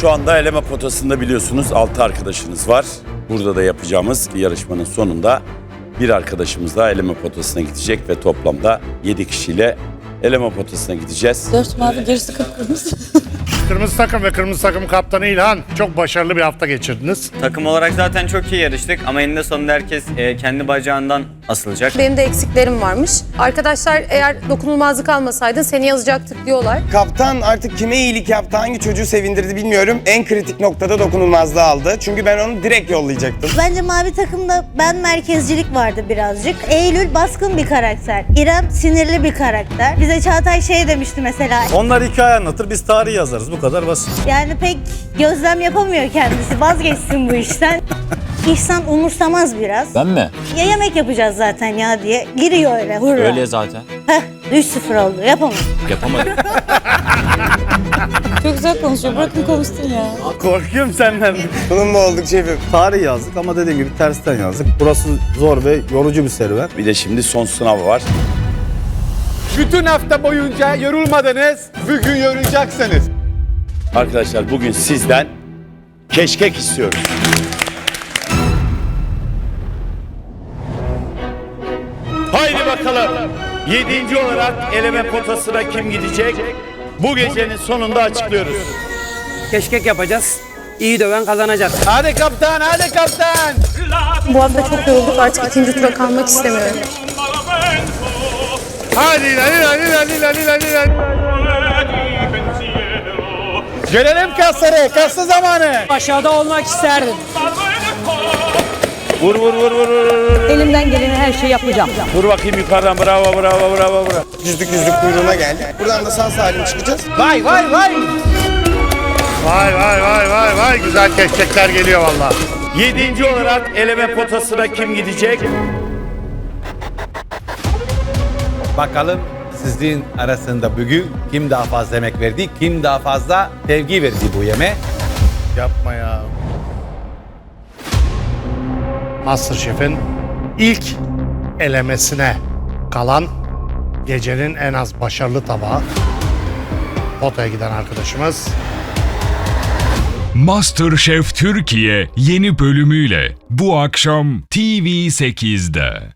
Şu anda eleme potasında biliyorsunuz 6 arkadaşınız var. Burada da yapacağımız yarışmanın sonunda bir arkadaşımız daha eleme potasına gidecek ve toplamda 7 kişiyle eleme potasına gideceğiz. Dört mavi gerisi kıpkırmızı. Kırmızı takım ve kırmızı takım kaptanı İlhan çok başarılı bir hafta geçirdiniz. Takım olarak zaten çok iyi yarıştık ama eninde sonunda herkes e, kendi bacağından asılacak. Benim de eksiklerim varmış. Arkadaşlar eğer dokunulmazlık almasaydın seni yazacaktık diyorlar. Kaptan artık kime iyilik yaptı, hangi çocuğu sevindirdi bilmiyorum. En kritik noktada dokunulmazlığı aldı. Çünkü ben onu direkt yollayacaktım. Bence mavi takımda ben merkezcilik vardı birazcık. Eylül baskın bir karakter. İrem sinirli bir karakter. Bize Çağatay şey demişti mesela. Onlar hikaye anlatır, biz tarih yazarız. Bu kadar basit. Yani pek gözlem yapamıyor kendisi. Vazgeçsin bu işten. İhsan umursamaz biraz. Ben mi? Ya yemek yapacağız zaten ya diye. Giriyor öyle. Hurra. Öyle zaten. Heh, 3-0 oldu. Yapamadım. Yapamadım. Çok güzel konuşuyor. Bırakın konuşsun ya. Korkuyorum senden. Bunun mu olduk şefim? Tarih yazdık ama dediğim gibi tersten yazdık. Burası zor ve yorucu bir serüven. Bir de şimdi son sınav var. Bütün hafta boyunca yorulmadınız, bugün yorulacaksınız. Arkadaşlar bugün sizden keşkek istiyoruz. Bakalım. Yedinci olarak eleme potasına kim gidecek? Bu gecenin sonunda açıklıyoruz. Keşkek yapacağız. İyi döven kazanacak. Hadi kaptan, hadi kaptan. Bu hafta çok yorulduk artık ikinci tura kalmak istemiyorum. Hadi İlhan, İlhan, İlhan, İlhan, İlhan, İlhan. Gelelim kasları, kası zamanı. Aşağıda olmak isterdim. Vur vur vur vur vur vur. Elimden geleni her şeyi yapacağım. Vur bakayım yukarıdan bravo bravo bravo bravo. Yüzlük yüzlük kuyruğuna geldi. Buradan da sağ salim çıkacağız. Vay vay vay. Vay vay vay vay vay güzel keşkekler geliyor valla. Yedinci olarak eleme potasına kim gidecek? Bakalım sizin arasında bugün kim daha fazla emek verdi, kim daha fazla sevgi verdi bu yeme. Yapma ya. Masterchef'in ilk elemesine kalan gecenin en az başarılı tabağı. Potaya giden arkadaşımız. MasterChef Türkiye yeni bölümüyle bu akşam TV8'de.